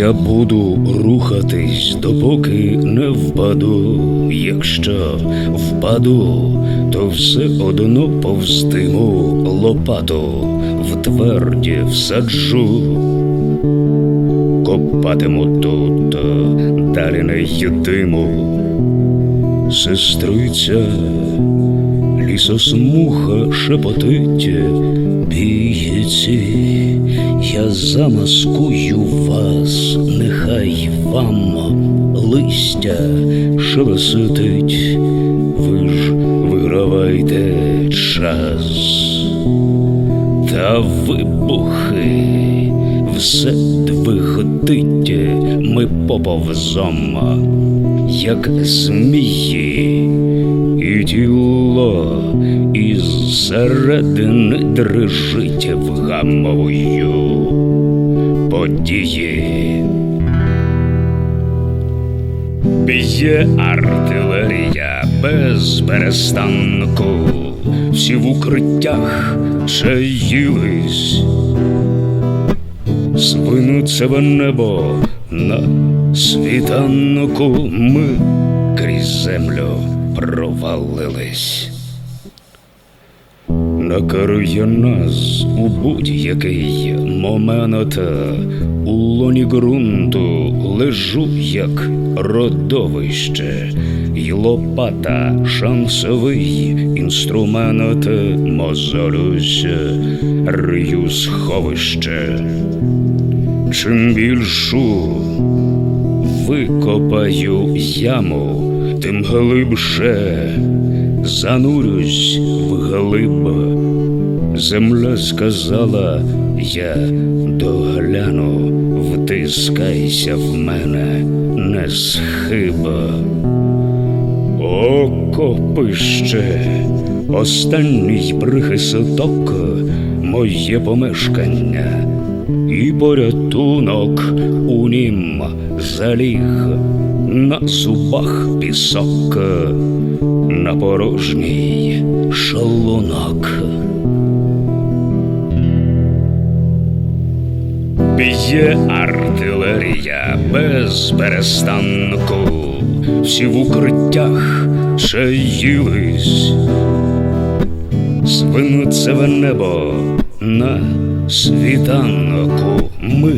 Я буду рухатись, допоки не впаду. Якщо впаду, то все одно повстиму лопату в тверді всаджу. Копатиму тут, далі не ютиму. Сестриця, лісосмуха шепотить, бійці, я замаскую вас, нехай вам листя шелестить, ви ж вигравайте час. Та вибухи все двиготить, ми поповзом, як змії, і тіло із середини дрижить вгамовою події. Б'є артилерія без перестанку, всі в укриттях свинуться в небо на світанку, ми крізь землю провалились. Накарує нас у будь-який момент. У лоні ґрунту лежу як родовище, й лопата шансовий інструмент. Мозолюсь, рию сховище. Чим більшу викопаю яму, тим глибше занурюсь вглиб. Земля сказала, я догляну, втискайся в мене, не схиба. О, копище, останній прихисток, моє помешкання, і порятунок у нім заліг, на зубах пісок, на порожній шалунок. Б'є артилерія без перестанку, всі в укриттях чаїлись, свинуться в небо на світанку, ми